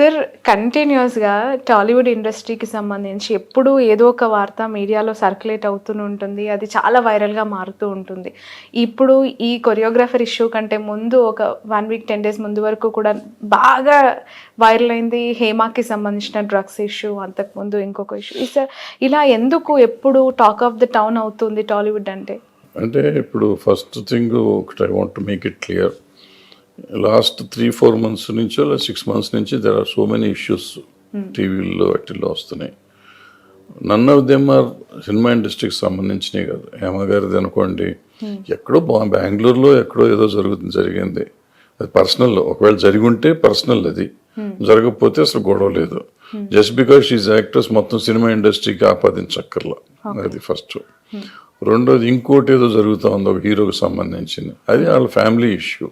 Sir కంటిన్యూస్గా టాలీవుడ్ ఇండస్ట్రీకి సంబంధించి ఎప్పుడూ ఏదో ఒక వార్త మీడియాలో సర్క్యులేట్ అవుతూనే ఉంటుంది. అది చాలా వైరల్గా మారుతూ ఉంటుంది. ఇప్పుడు ఈ కొరియోగ్రాఫర్ ఇష్యూ కంటే ముందు ఒక వన్ వీక్ టెన్ డేస్ ముందు వరకు కూడా బాగా వైరల్ అయింది. హేమాకి సంబంధించిన డ్రగ్స్ ఇష్యూ అంతకుముందు ఇంకొక ఇష్యూ సార్ ఇలా ఎందుకు ఎప్పుడు టాక్ ఆఫ్ ద టౌన్ అవుతుంది టాలీవుడ్ అంటే? అంటే ఇప్పుడు ఫస్ట్ థింగ్ ఒకటి I want make it clear last three four months నుంచో లేదా సిక్స్ మంత్స్ నుంచి there are so many issues టీవీల్లో వాటిల్లో వస్తున్నాయి. None of them are cinema ఇండస్ట్రీకి సంబంధించినవి కాదు. హేమ గారిది అనుకోండి ఎక్కడో బా- బెంగళూరులో ఎక్కడో ఏదో జరుగుతుంది జరిగింది. అది పర్సనల్ ఒకవేళ జరిగి ఉంటే పర్సనల్ అది జరగకపోతే అసలు గొడవ లేదు. జస్ట్ బికాస్ షీజ్ యాక్ట్రెస్ మొత్తం సినిమా ఇండస్ట్రీకి ఆపాదించక్కర్లా. అది ఫస్ట్ రెండోది ఇంకోటి ఏదో జరుగుతూ ఉంది ఒక హీరోకి సంబంధించింది. అది వాళ్ళ ఫ్యామిలీ ఇష్యూ.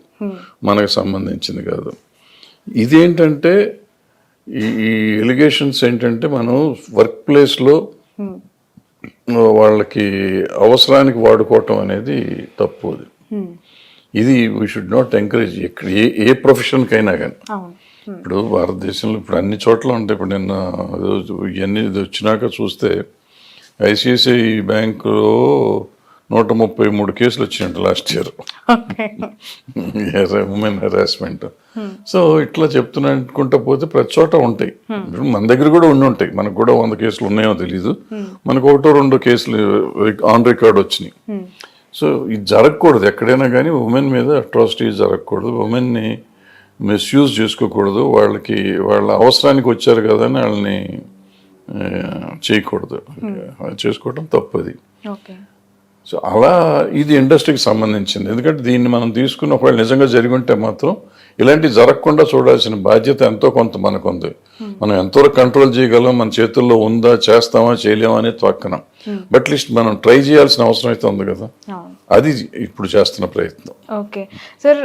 మనకు సంబంధించింది కాదు. ఇదేంటంటే ఈ ఈ ఎలిగేషన్స్ ఏంటంటే మనం వర్క్ ప్లేస్లో వాళ్ళకి అవసరానికి వాడుకోవటం అనేది తప్పు అది. ఇది వీ షుడ్ నాట్ ఎంకరేజ్ ఎక్కడ ఏ ఏ ప్రొఫెషన్కైనా కానీ. ఇప్పుడు భారతదేశంలో ఇప్పుడు అన్ని చోట్ల ఉంటాయి. ఇప్పుడు నిన్న రోజు ఇవన్నీ వచ్చినాక చూస్తే ఐసిఐసిఐ బ్యాంకులో నూట ముప్పై మూడు కేసులు వచ్చినాయంట last year. Women harassment so ఇట్లా చెప్తున్నా అనుకుంటా పోతే ప్రతి చోట ఉంటాయి. ఇప్పుడు మన దగ్గర కూడా ఉండి ఉంటాయి. మనకు కూడా వంద కేసులు ఉన్నాయో తెలీదు. మనకు ఒకటో రెండో కేసులు ఆన్ రికార్డ్ వచ్చినాయి. సో ఇది జరగకూడదు. ఎక్కడైనా కానీ ఉమెన్ మీద అట్రాసిటీ జరగకూడదు. ఉమెన్ని మిస్యూజ్ చేసుకోకూడదు. వాళ్ళకి వాళ్ళ అవసరానికి వచ్చారు కదా అని వాళ్ళని చేయకూడదు. అది చేసుకోవడం తప్పది. ఓకే. సో అలా ఇది ఇండస్ట్రీకి సంబంధించింది. ఎందుకంటే దీన్ని మనం తీసుకుని ఒకవేళ నిజంగా జరిగి ఉంటే మాత్రం ఇలాంటివి జరగకుండా చూడాల్సిన బాధ్యత ఎంతో కొంత మనకు ఉంది మనం ఎంతవరకు కంట్రోల్ చేయగలం మన చేతుల్లో ఉందా చేస్తామా చేయలేమా అనేది పక్కన. బట్ లిస్ట్ మనం ట్రై చేయాల్సిన అవసరం అయితే ఉంది కదా. అది ఇప్పుడు చేస్తున్న ప్రయత్నం. ఓకే. సార్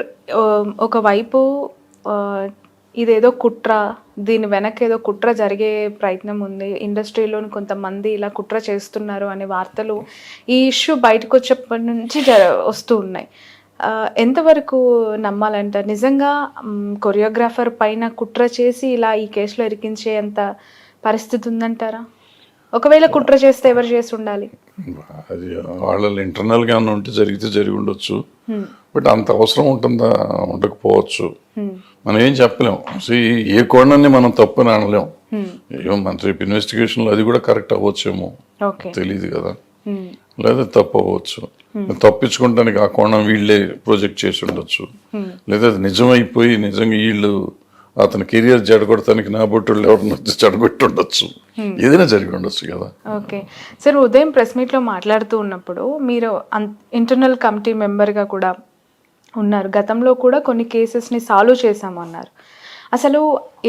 ఒకవైపు ఇదేదో కుట్ర దీని వెనక ఏదో కుట్ర జరిగే ప్రయత్నం ఉంది. ఇండస్ట్రీలోని కొంతమంది ఇలా కుట్ర చేస్తున్నారు అనే వార్తలు ఈ ఇష్యూ బయటకు వచ్చేప్పటి నుంచి జ వస్తూ ఉన్నాయి. ఎంతవరకు నమ్మాలంట? నిజంగా కొరియోగ్రాఫర్ పైన కుట్ర చేసి ఇలా ఈ కేసులో ఇరికించే అంత పరిస్థితి ఉందంటారా? ఒకవేళ కుట్ర చేస్తే ఎవరు చేసి ఉండాలి అది వాళ్ళ ఇంటర్నల్గా ఉంటే జరిగితే జరిగి ఉండొచ్చు. బట్ అంత అవసరం ఉంటుందా? ఉండకపోవచ్చు. మనం ఏం చెప్పలేం. See, ఏ కోణాన్ని మనం తప్పని అనలేం. ఏమో మన రేపు ఇన్వెస్టిగేషన్లో అది కూడా కరెక్ట్ అవ్వచ్చేమో. తెలియదు కదా. లేదా తప్పు అవ్వచ్చు. తప్పించుకోవడానికి ఆ కోణం వీళ్ళే ప్రొజెక్ట్ చేసి ఉండొచ్చు. లేదా అది నిజమైపోయి నిజంగా వీళ్ళు అతని కెరియర్ జడగొడటానికి నా బొట్టుళ్ళు ఎవరిని వచ్చి చెడగొట్టి ఉండొచ్చు ఏదైనా జరిగి ఉండొచ్చు కదా. ఓకే. సార్ ఉదయం ప్రెస్ మీట్లో మాట్లాడుతూ ఉన్నప్పుడు మీరు ఇంటర్నల్ కమిటీ మెంబర్గా కూడా ఉన్నారు. గతంలో కూడా కొన్ని కేసెస్ని సాల్వ్ చేశామన్నారు. అసలు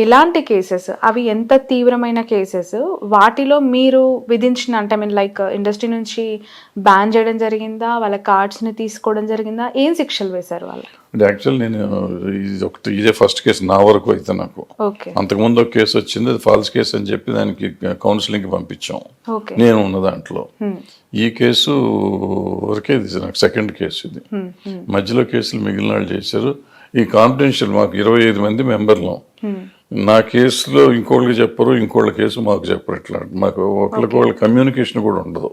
ఎలాంటి కేసెస్ అవి ఎంత తీవ్రమైన కేసెస్ వాటిలో మీరు విధించిన అంటే మీన్ లైక్ ఇండస్ట్రీ నుంచి బ్యాన్ చేయడం జరిగిందా? వాళ్ళ కార్డ్స్ని తీసుకోవడం జరిగిందా? ఏం శిక్షలు వేశారు వాళ్ళు అంటే యాక్చువల్ నేను ఇది ఒకటి ఇదే ఫస్ట్ కేసు నా వరకు అయితే నాకు. అంతకుముందు ఒక కేసు వచ్చింది అది ఫాల్స్ కేసు అని చెప్పి దానికి కౌన్సిలింగ్కి పంపించాం. నేను ఉన్న దాంట్లో. ఈ కేసు వరకే ఇది నాకు సెకండ్ కేసు ఇది. మధ్యలో కేసులు మిగిలిన వాళ్ళు చేశారు. ఈ కాన్ఫిడెన్షియల్ మాకు ఇరవై ఐదు మంది మెంబర్లు. నా కేసులో ఇంకోళ్ళకి చెప్పరు ఇంకోళ్ళ కేసు మాకు చెప్పరు ఇట్లా. మాకు ఒకరికి వాళ్ళ కమ్యూనికేషన్ కూడా ఉండదు.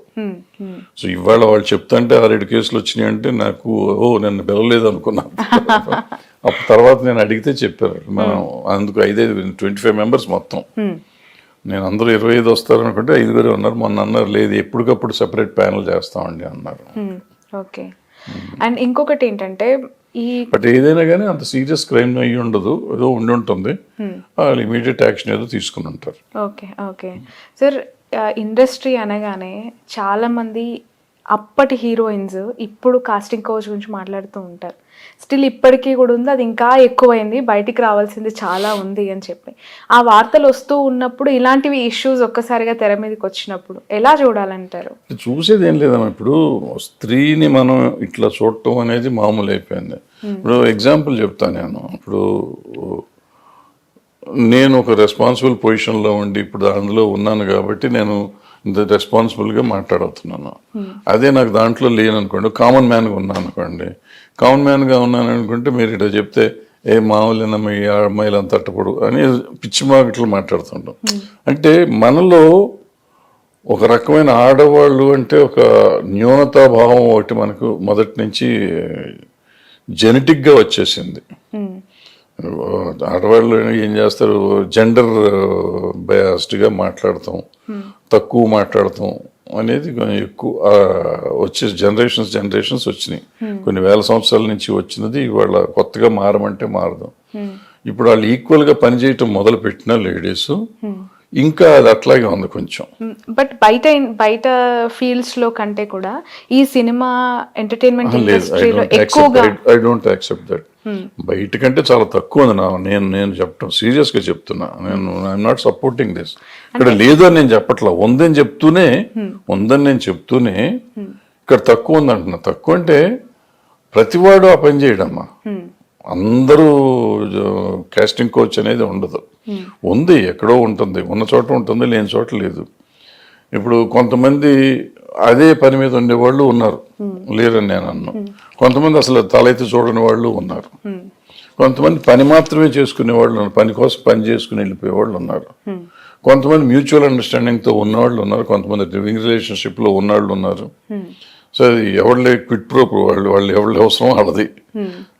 సో ఇవాళ వాళ్ళు చెప్తుంటే ఆరేడు కేసులు వచ్చినాయి అంటే నాకు ఓ నన్ను పిలవలేదు అనుకున్నా. అప్పుడు తర్వాత నేను అడిగితే చెప్పారు. మనం అందుకు ఐదైదు ట్వంటీ ఫైవ్ మెంబర్స్ మొత్తం. నేను అందరూ ఇరవై ఐదు వస్తారు అనుకుంటే ఐదుగురు ఉన్నారు. మొన్న అన్నారు లేదు ఎప్పటికప్పుడు సెపరేట్ ప్యానల్ చేస్తామండి అన్నారు. ఓకే అండ్ ఇంకొకటి ఏంటంటే బట్ ఏదైనా కానీ అంత సీరియస్ క్రైమ్ అయ్యి ఉండదు. ఏదో ఉండి ఉంటుంది. వాళ్ళు ఇమీడియట్ యాక్షన్ ఏదో తీసుకుని ఉంటారు. Okay okay. సార్ ఇండస్ట్రీ అనగానే చాలామంది అప్పటి హీరోయిన్స్ ఇప్పుడు కాస్టింగ్ కోచ్ గురించి మాట్లాడుతూ ఉంటారు. స్టిల్ ఇప్పటికీ కూడా ఉంది. అది ఇంకా ఎక్కువైంది. బయటికి రావాల్సింది చాలా ఉంది అని చెప్పి. ఆ వార్తలు వస్తూ ఉన్నప్పుడు ఇలాంటివి ఇష్యూస్ ఒక్కసారిగా తెర మీదకి వచ్చినప్పుడు ఎలా చూడాలంటారు? చూసేది ఏం లేదమ్మా. ఇప్పుడు స్త్రీని మనం ఇట్లా చూడటం అనేది మామూలు అయిపోయింది. ఇప్పుడు ఎగ్జాంపుల్ చెప్తాను నేను. ఇప్పుడు నేను ఒక రెస్పాన్సిబుల్ పొజిషన్లో ఉండి ఇప్పుడు అందులో ఉన్నాను కాబట్టి నేను రెస్పాన్సిబుల్గా మాట్లాడుతున్నాను. అదే నాకు దాంట్లో లేను అనుకోండి కామన్ మ్యాన్గా ఉన్నాను అనుకోండి కామన్ మ్యాన్గా ఉన్నాను అనుకుంటే మీరు ఇట్లా చెప్తే ఏ మామూలు మీ అమ్మాయిలు అంత అట్టపడు అని పిచ్చి మాటలు మాట్లాడుతుంటాం. అంటే మనలో ఒక రకమైన ఆడవాళ్ళు అంటే ఒక న్యూనతాభావం ఒకటి మనకు మొదటి నుంచి జెనెటిక్గా వచ్చేసింది. ఆడవాళ్ళు ఏం చేస్తారు? జెండర్ బయాస్డ్గా మాట్లాడతాం. తక్కువ మాట్లాడతాం అనేది కొంచెం ఎక్కువ వచ్చే జనరేషన్స్ జనరేషన్స్ వచ్చినాయి. కొన్ని వేల సంవత్సరాల నుంచి వచ్చినది ఇవాళ కొత్తగా మారమంటే మారదు. ఇప్పుడు వాళ్ళు ఈక్వల్గా పనిచేయటం మొదలు పెట్టిన లేడీస్ ఇంకా అది అట్లాగే ఉంది కొంచెం. బట్ బయట బయట ఫీల్డ్స్లో కంటే కూడా ఈ సినిమా ఎంటర్టైన్మెంట్ ఇండస్ట్రీలో ఎక్కువగా ఐ డోంట్ యాక్సెప్ట్ దట్ బయట కంటే చాలా తక్కువ ఉంది నా నేను నేను చెప్పటం. సీరియస్గా చెప్తున్నా. నేను ఐఎమ్ నాట్ సపోర్టింగ్ దిస్ ఇక్కడ లేదు అని నేను చెప్పట్లా. ఉందని చెప్తూనే ఉందని నేను చెప్తూనే ఇక్కడ తక్కువ ఉంది అంటున్నా. తక్కువ అంటే ప్రతివాడు ఆ పని చేయడమ్మా. అందరూ కాస్టింగ్ కోచ్ అనేది ఉండదు. ఉంది ఎక్కడో ఉంటుంది. ఉన్న చోట ఉంటుంది లేని చోట లేదు. ఇప్పుడు కొంతమంది అదే పని మీద ఉండేవాళ్ళు ఉన్నారు. లేరని నేను అన్నాను కొంతమంది అసలు తలైతే చూడని వాళ్ళు ఉన్నారు. కొంతమంది పని మాత్రమే చేసుకునే వాళ్ళు ఉన్నారు. పని కోసం పని చేసుకుని వెళ్ళిపోయే వాళ్ళు ఉన్నారు. కొంతమంది మ్యూచువల్ అండర్స్టాండింగ్తో ఉన్నవాళ్ళు ఉన్నారు. కొంతమంది లివింగ్ రిలేషన్షిప్లో ఉన్నవాళ్ళు ఉన్నారు. సో అది ఎవరి క్విట్ ప్రోప్ వాళ్ళు వాళ్ళు ఎవరి అవసరం వాళ్ళది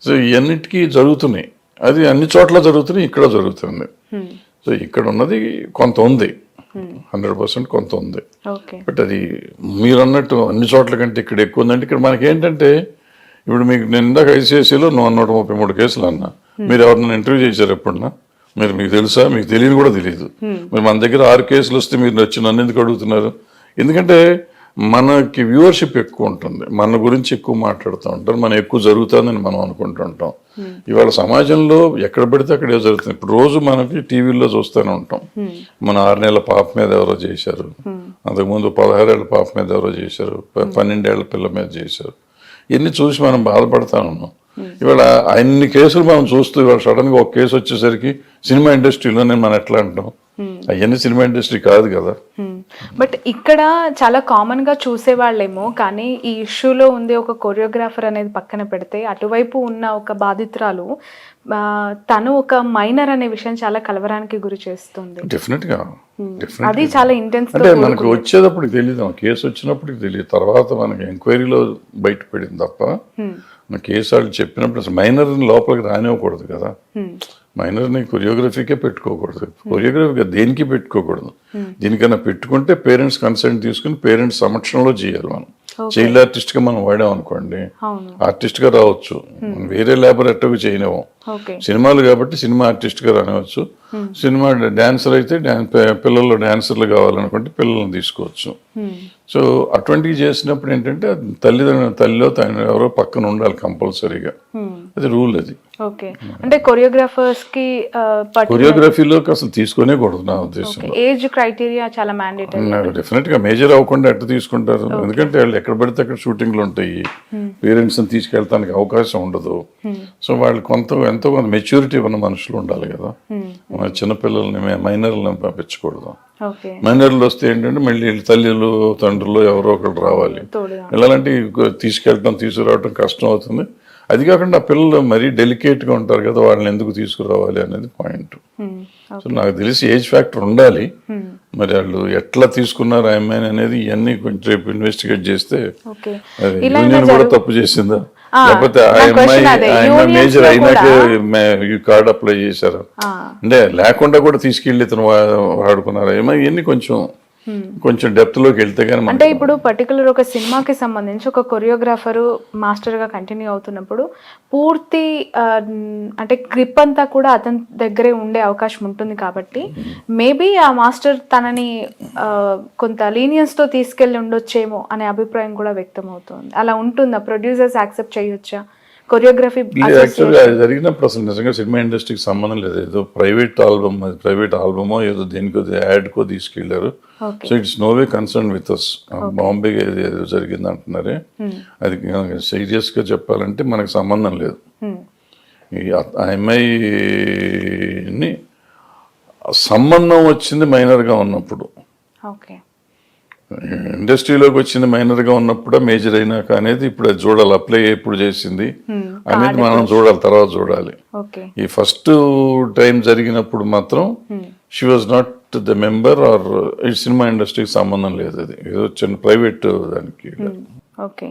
సో ఇవన్నిటికీ జరుగుతున్నాయి. అది అన్ని చోట్ల జరుగుతున్నాయి ఇక్కడ జరుగుతుంది. సో ఇక్కడ ఉన్నది కొంత ఉంది. హండ్రెడ్ పర్సెంట్ కొంత ఉంది. బట్ అది మీరు అన్నట్టు అన్ని చోట్ల కంటే ఇక్కడ ఎక్కువ ఉందంటే ఇక్కడ మనకి ఏంటంటే ఇప్పుడు మీకు నేను ఇందాక ఐసీఐసీలో నూట నూట ముప్పై మూడు కేసులు అన్నా. మీరు ఎవరినైనా ఇంటర్వ్యూ చేశారు ఎప్పుడన్నా? మీరు మీకు తెలుసా? మీకు తెలియని కూడా తెలియదు. మీరు మన దగ్గర ఆరు కేసులు వస్తే మీరు వచ్చి నన్ను ఎందుకు అడుగుతున్నారు? ఎందుకంటే మనకి వ్యూవర్షిప్ ఎక్కువ ఉంటుంది. మన గురించి ఎక్కువ మాట్లాడుతూ ఉంటారు. మనం ఎక్కువ జరుగుతుందని మనం అనుకుంటుంటాం ఇవాళ సమాజంలో ఎక్కడ పడితే అక్కడ ఏదో జరుగుతుంది. ఇప్పుడు రోజు మనకి టీవీల్లో చూస్తూనే ఉంటాం. మన ఆరు నెలల పాప మీద ఎవరో చేశారు. అంతకుముందు పదహారేళ్ళ పాప మీద ఎవరో చేశారు. పన్నెండేళ్ళ పిల్ల మీద చేశారు. ఇన్ని చూసి మనం బాధపడతా ఉన్నాం. ఇవాళ అన్ని కేసులు మనం చూస్తూ ఇవాళ సడన్గా ఒక కేసు వచ్చేసరికి సినిమా ఇండస్ట్రీలోనే మనం ఎట్లా అంటాం? అవన్నీ సినిమా ఇండస్ట్రీ కాదు కదా. బట్ ఇక్కడ చాలా కామన్గా చూసేవాళ్ళేమో కానీ ఈ ఇష్యూలో ఉంది ఒక కొరియోగ్రాఫర్ అనేది పక్కన పెడితే అటువైపు ఉన్న ఒక బాధితురాలు తను ఒక మైనర్ అనే విషయం చాలా కలవరానికి గురి చేస్తుంది. డెఫినెట్గా. అది చాలా ఇంటెన్స్ అంటే మనకు వచ్చేటప్పుడు తెలియదు కేసు వచ్చినప్పటికి తెలియదు తర్వాత మనకి ఎంక్వైరీలో బయటపడింది తప్ప మన కేసు వాళ్ళు చెప్పినప్పుడు అసలు మైనర్ని లోపలికి రానివ్వకూడదు కదా. మైనర్ని కొరియోగ్రఫీకే పెట్టుకోకూడదు. కొరియోగ్రఫీగా దేనికి పెట్టుకోకూడదు? దీనికన్నా పెట్టుకుంటే పేరెంట్స్ కన్సెంట్ తీసుకుని పేరెంట్స్ సమక్షంలో చేయాలి మనం. చైల్డ్ ఆర్టిస్ట్గా మనం వాడాం అనుకోండి అవును ఆర్టిస్ట్గా రావచ్చు వేరే లేబర్ ఎట్టకు చేయనివ్వం. సినిమాలు కాబట్టి సినిమా ఆర్టిస్ట్గా రానివచ్చు సినిమా డాన్సర్ అయితే పిల్లలు డాన్సర్లు కావాలనుకుంటే పిల్లల్ని తీసుకోవచ్చు. సో అటువంటివి చేసినప్పుడు ఏంటంటే తల్లిదండ్రులు తల్లిలో తన ఎవరో పక్కన ఉండాలి కంపల్సరీగా. అది రూల్ అది. ఓకే. అంటే కొరియోగ్రాఫర్స్కి కొరియోగ్రఫీలోకి అసలు తీసుకునే కూడదు నా ఉద్దేశం ఏజ్ క్రైటీరియా చాలా మ్యాండేటరీ. డెఫినెట్గా మేజర్ అవ్వకుండా ఎట్ట తీసుకుంటారు? ఎందుకంటే వాళ్ళు ఎక్కడ పడితే అక్కడ షూటింగ్లు ఉంటాయి. పేరెంట్స్ని అవకాశం ఉండదు. సో వాళ్ళు కొంత ఎంతో కొంత మెచ్యూరిటీ ఉన్న మనుషులు ఉండాలి కదా. మన చిన్నపిల్లల్ని మైనర్లను పంపించకూడదు. మైనర్లు వస్తే ఏంటంటే మళ్ళీ తల్లిలు తండ్రులు ఎవరో ఒకరు రావాలి. వెళ్ళాలంటే తీసుకెళ్ళటం తీసుకురావటం కష్టం అవుతుంది. అది కాకుండా ఆ పిల్లలు మరీ డెలికేట్గా ఉంటారు కదా వాళ్ళని ఎందుకు తీసుకురావాలి అనేది పాయింట్. సో నాకు తెలిసి ఏజ్ ఫ్యాక్టర్ ఉండాలి. మరి వాళ్ళు ఎట్లా తీసుకున్నారు ఆ అమ్మాయిని అనేది ఇవన్నీ కొంచెం రేపు ఇన్వెస్టిగేట్ చేస్తే యూనియన్ కూడా తప్పు చేసిందా? లేకపోతే ఆ నా అమ్మాయి question అదే. ఆ అమ్మాయి Unions మేజర్ అయినాకే ఈ కార్డ్ అప్లై చేశారు అంటే లేకుండా కూడా తీసుకెళ్ళి ఇతను వాడుకున్నారు ఏమో ఇవన్నీ కొంచెం కొంచెం డెప్త్లోకి వెళ్తే కానీ అంటే ఇప్పుడు పర్టికులర్ ఒక సినిమాకి సంబంధించి ఒక కొరియోగ్రాఫర్ మాస్టర్గా కంటిన్యూ అవుతున్నప్పుడు పూర్తి అంటే గ్రిప్ అంతా కూడా అతని దగ్గరే ఉండే అవకాశం ఉంటుంది కాబట్టి మేబీ ఆ మాస్టర్ తనని కొంత లీనియన్స్తో తీసుకెళ్ళి ఉండొచ్చేమో అనే అభిప్రాయం కూడా వ్యక్తం అవుతుంది అలా ఉంటుందా? ప్రొడ్యూసర్స్ యాక్సెప్ట్ చేయొచ్చా? కొరియోగ్రఫీ యాక్చువల్గా అది జరిగినప్పుడు అసలు నిజంగా సినిమా ఇండస్ట్రీకి సంబంధం లేదు. ఏదో ప్రైవేట్ ఆల్బమ్ ప్రైవేట్ ఆల్బమో ఏదో దేనికో యాడ్కో తీసుకెళ్ళారు so it's no way concern with us Bombay ఏదో జరిగింది అంటున్నారే. అది సీరియస్గా చెప్పాలంటే మనకు సంబంధం లేదు. ఆ- అమ్మాయిని సంబంధం వచ్చింది మైనర్గా ఉన్నప్పుడు. ఓకే. ఇండస్ట్రీలోకి వచ్చింది మైనర్గా ఉన్నప్పుడే మేజర్ అయినాక అనేది ఇప్పుడు అది చూడాలి అప్లై ఎప్పుడు చేసింది అనేది మనం చూడాలి తర్వాత చూడాలి. ఈ ఫస్ట్ టైం జరిగినప్పుడు మాత్రం she was not the member or ఈ సినిమా ఇండస్ట్రీకి సంబంధం లేదు అది. ఏదో చిన్న ప్రైవేట్ దానికి. ఓకే.